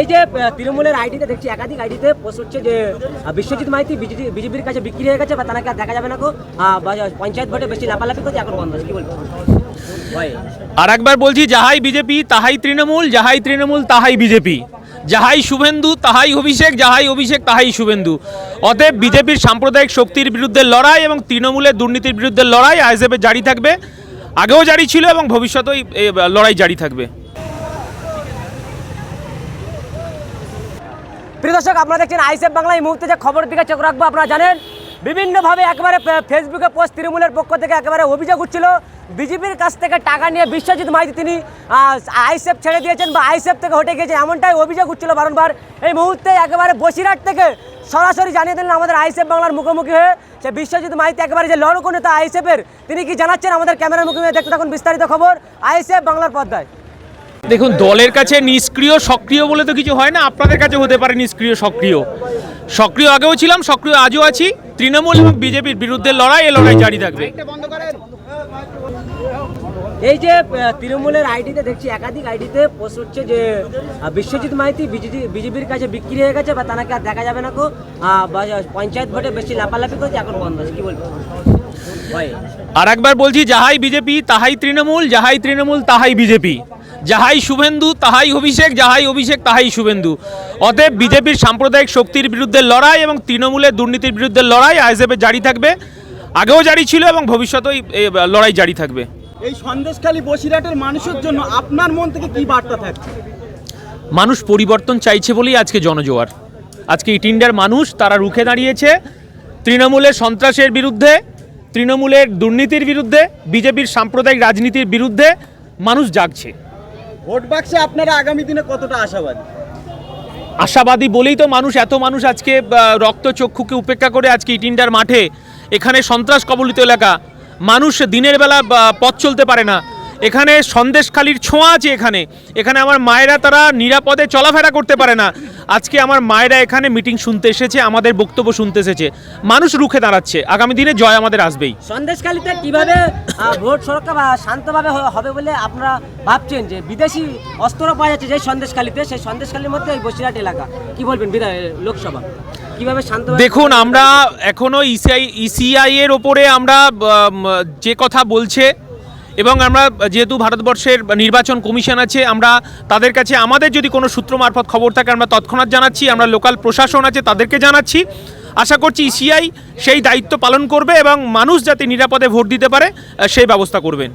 এই যে তৃণমূলের আইডিতে দেখছি, একাধিক আইডিতে পোস্ট হচ্ছে যে বিশ্বজিৎ মাইতি বিজেপির কাছে বিক্রি হয়ে গেছে, বা তাকে আর দেখা যাবে না কো পঞ্চায়েত ভোটে বেশি লাফালাফি করছে, এখন বন্ধ, কি বলব? আর একবার বলছি, যাহাই বিজেপি, তাহাই তৃণমূল, যাহাই তৃণমূল, তাহাই বিজেপি। যাহাই শুভেন্দু, তাহাই অভিষেক, যাহাই অভিষেক, তাহাই শুভেন্দু। অতএব বিজেপির সাম্প্রদায়িক শক্তির বিরুদ্ধে লড়াই এবং তৃণমূলের দুর্নীতির বিরুদ্ধে লড়াই আইএসএফের জারি থাকবে। আগেও জারি ছিল এবং ভবিষ্যতেও লড়াই জারি থাকবে। দর্শক, আপনারা দেখছেন আইসেফ বাংলা। এই মুহূর্তে যে খবর দিকে চোখ রাখব, আপনারা জানেন, বিভিন্নভাবে একেবারে ফেসবুকে পোস্ট তৃণমূলের পক্ষ থেকে একেবারে অভিযোগ উঠছিল। বিজেপির কাছ থেকে টাকা নিয়ে বিশ্বজিৎ মাইতি তিনি আইসেফ ছেড়ে দিয়েছেন বা আইসেফ থেকে হটে গিয়েছেন, এমনটাই অভিযোগ উঠছিল বারংবার। এই মুহূর্তে একেবারে বসিরহাট থেকে সরাসরি জানিয়ে দিলেন আমাদের আইসেফ বাংলার মুখোমুখি হয়ে। সে বিশ্বজিৎ মাইতি একেবারে যে লড়কো নেতা আইসেফের তিনি কি জানাচ্ছেন আমাদের ক্যামেরার মুখে দেখতে থাকুন বিস্তারিত খবর আইসেফ বাংলার পর্দায়। দেখুন দলের কাছে নিষ্ক্রিয় সক্রিয় বলে তো কিছু হয় না আপনাদের কাছে হতে পারে নিষ্ক্রিয় সক্রিয়। সক্রিয় আগেও ছিলাম সক্রিয় আজও আছি। তৃণমূল এবং বিজেপির বিরুদ্ধে লড়াই এ লড়াই জারি থাকবে। এই যে তৃণমূলের আইডিতে দেখছি একাধিক আইডিতে পোস্ট হচ্ছে যে বিশ্বজিৎ মাইতি বিজেপির কাছে বিক্রি হয়ে গেছে বা তাকে আর দেখা যাবে না কো পঞ্চায়েত ভোটে বেশি লাফালাফি করছে এখন বন্ধ আছে কি বলব? আর একবার বলছি যাহাই বিজেপি তাহাই তৃণমূল যাহাই তৃণমূল তাহাই বিজেপি। যাহাই শুভেন্দু তাহাই অভিষেক যাহাই অভিষেক তাহাই শুভেন্দু। অতএব বিজেপির সাম্প্রদায়িক শক্তির বিরুদ্ধে লড়াই এবং তৃণমূলের দুর্নীতির বিরুদ্ধে লড়াই আইএসএফের জারি থাকবে আগেও জারি ছিল এবং ভবিষ্যতেও এই লড়াই জারি থাকবে। এই সন্দেশখালী বসিরহাটের মানুষের জন্য আপনার মন থেকে কি বার্তা থাকছে? মানুষ পরিবর্তন চাইছে বলেই আজকে জনজোয়ার। আজকে ইট ইন্ডিয়ার মানুষ তারা রুখে দাঁড়িয়েছে তৃণমূলের সন্ত্রাসের বিরুদ্ধে তৃণমূলের দুর্নীতির বিরুদ্ধে বিজেপির সাম্প্রদায়িক রাজনীতির বিরুদ্ধে মানুষ জাগছে। ভোট বাক্সে আপনারা আগামী দিনে কতটা আশাবাদী? আশাবাদী বলেই তো মানুষ, এত মানুষ আজকে রক্ত চক্ষুকে উপেক্ষা করে আজকে ইটিন্ডার মাঠে। এখানে সন্ত্রাস কবলিত এলাকা। মানুষ দিনের বেলা পথ চলতে পারে না। এখানে সন্দেশখালির ছোঁয়া আছে এখানে। এখানে আমার মায়েরা তারা নিরাপদে চলাফেরা করতে পারে না। আজকে আমার মায়েরা এখানে মিটিং শুনতে এসেছে আমাদের বক্তব্য শুনতে এসেছে। মানুষ রুখে দাঁড়াচ্ছে। আগামী দিনে জয় আমাদের আসবেই। সন্দেশখালিতে কীভাবে ভোট সুরক্ষা বা শান্তভাবে হবে বলে আপনারা ভাবছেন যে বিদেশি অস্ত্র পাওয়া যাচ্ছে যে সন্দেশখালিতে সেই সন্দেশখালির মধ্যে এই বসিরহাট এলাকা? কি বলবেন বিধায় লোকসভা? কীভাবে শান্ত দেখুন আমরা এখনও ইসিআই ইসিআই এর ওপরে আমরা যে কথা বলছে এবং আমরা যেহেতু ভারতবর্ষের নির্বাচন কমিশন আছে, আমরা তাদের কাছে, আমাদের যদি কোনো সূত্র মারফত খবর থাকে, আমরা তৎক্ষণাৎ জানাচ্ছি, আমরা লোকাল প্রশাসন আছে তাদেরকে জানাচ্ছি। আশা করছি ইসিআই সেই দায়িত্ব পালন করবে এবং মানুষ যাতে নিরাপদে ভোট দিতে পারে সেই ব্যবস্থা করবেন।